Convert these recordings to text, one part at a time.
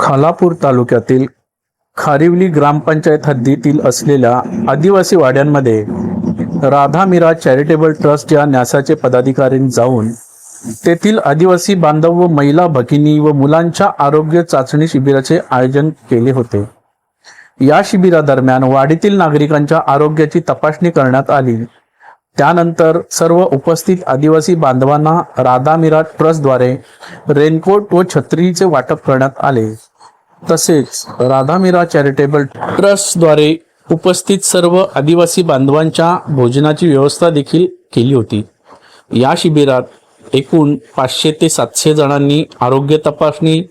खालापूर तालुक्यातील खारिवली ग्रामपंचायत हद्दीतील असलेल्या आदिवासी वाड्यांमध्ये राधा मीरा चॅरिटेबल ट्रस्ट या न्यासाचे पदाधिकारी जाऊन तेथील आदिवासी बांधव व महिला भगिनी व मुलांच्या आरोग्य चाचणी शिबिराचे आयोजन केले होते. या शिबिरादरम्यान वाडीतील नागरिकांच्या आरोग्याची तपासणी करण्यात आली. त्यानंतर सर्व उपस्थित आदिवासी बांधवांना राधा मिराट ट्रस्टद्वारे रेनकोट व छत्रीचे वाटप करण्यात आले. तसेच राधा मिरा चॅरिटेबल ट्रस्टद्वारे उपस्थित सर्व आदिवासी बांधवांच्या भोजनाची व्यवस्था देखील केली होती. या शिबिरात एकूण पाचशे ते सातशे जणांनी आरोग्य तपासणी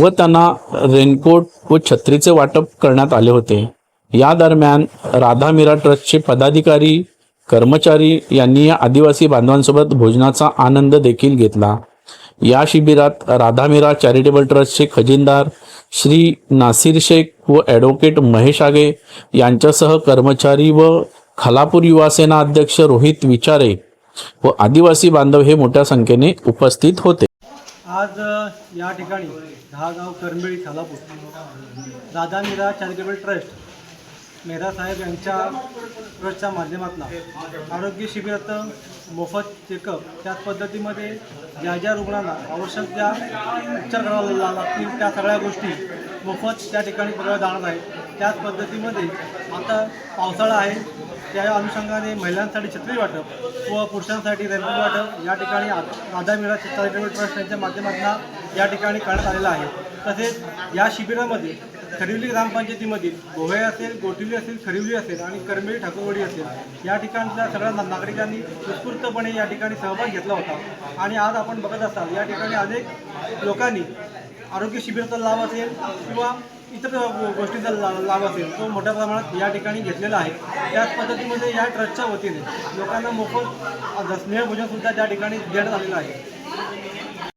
व त्यांना रेनकोट व छत्रीचे वाटप करण्यात आले होते. या दरम्यान राधा मिरा ट्रस्टचे पदाधिकारी कर्मचारी यांनी या आदिवासी बांधवांसोबत भोजनाचा आनंद देखील घेतला. या शिबिरात राधा मीरा चॅरिटेबल ट्रस्टचे खजिनदार श्री नासिर शेख व ॲडव्होकेट महेश आगे यांच्यासह कर्मचारी व खालापूर युवा सेना अध्यक्ष रोहित विचारे व आदिवासी बांधव हे मोठ्या संख्येने उपस्थित होते. आज या ठिकाणी दहागाव करंबेळी खालापूर राधामीरा चॅरिटेबल ट्रस्ट मेहरा साहेब यांच्या ट्रस्टच्या माध्यमातून. आरोग्य शिबिराचं मोफत चेकअप. त्याच पद्धतीमध्ये ज्या ज्या रुग्णांना आवश्यक त्या उपचार करावे लागतील त्या सगळ्या गोष्टी मोफत त्या ठिकाणी पुरवल्या जाणार आहेत. त्याच पद्धतीमध्ये आता पावसाळा आहे. त्या अनुषंगाने महिलांसाठी छत्री वाटप व पुरुषांसाठी रेनकोट वाटप या ठिकाणी आ- राधा मिळा चॅरिटेबल ट्रस्ट यांच्या माध्यमातून या ठिकाणी करण्यात आलेलं आहे. तसेच या शिबिरामध्ये खरिवली ग्रामपंचायतीमधील गोहे असेल गोटिवली असेल खरिवली असेल आणि करमेळी ठाकूरवाडी असेल या ठिकाणच्या सगळ्या नागरिकांनी उत्स्फूर्तपणे या ठिकाणी सहभाग घेतला होता. आणि आज आपण बघत असाल या ठिकाणी अनेक लोकांनी आरोग्य शिबिराचा लाभ असेल किंवा इतर गोष्टीचा गोष्टींचा ला लाभ असेल तो मोठ्या प्रमाणात या ठिकाणी घेतलेला आहे. त्याच पद्धतीमध्ये या ट्रस्टच्या वतीने लोकांना मोफत स्नेहभोजनसुद्धा त्या ठिकाणी देण्यात आलेलं आहे.